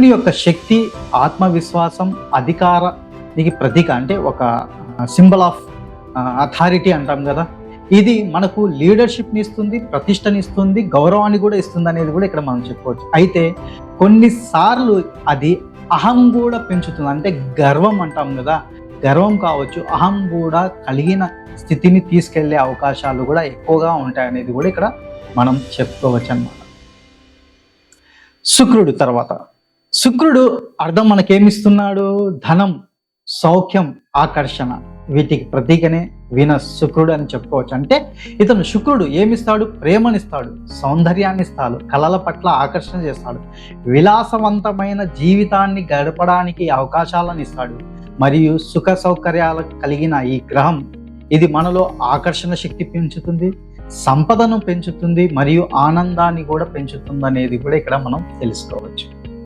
శుక్రుని యొక్క శక్తి ఆత్మవిశ్వాసం అధికారానికి ప్రతీక అంటే ఒక సింబల్ ఆఫ్ అథారిటీ అంటాం కదా. ఇది మనకు లీడర్షిప్ని ఇస్తుంది ప్రతిష్టని ఇస్తుంది గౌరవాన్ని కూడా ఇస్తుంది అనేది కూడా ఇక్కడ మనం చెప్పుకోవచ్చు. అయితే కొన్నిసార్లు అది అహం కూడా పెంచుతుంది. అంటే గర్వం అంటాం కదా. గర్వం కావచ్చు అహం కూడా కలిగిన స్థితిని తీసుకెళ్ళే అవకాశాలు కూడా ఎక్కువగా ఉంటాయనేది కూడా ఇక్కడ మనం చెప్పుకోవచ్చు అన్నమాట శుక్రుడు తర్వాత. శుక్రుడు అర్థం మనకేమిస్తున్నాడు? ధనం సౌఖ్యం ఆకర్షణ. వీటికి ప్రతీకనే వీనస్ శుక్రుడు అని చెప్పుకోవచ్చు. అంటే ఇతను శుక్రుడు ఏమిస్తాడు? ప్రేమనిస్తాడు సౌందర్యాన్ని ఇస్తాడు కళల పట్ల ఆకర్షణ చేస్తాడు విలాసవంతమైన జీవితాన్ని గడపడానికి అవకాశాలను ఇస్తాడు మరియు సుఖ సౌకర్యాలు కలిగిన ఈ గ్రహం ఇది మనలో ఆకర్షణ శక్తి పెంచుతుంది సంపదను పెంచుతుంది మరియు ఆనందాన్ని కూడా పెంచుతుంది అనేది కూడా ఇక్కడ మనం తెలుసుకోవచ్చు.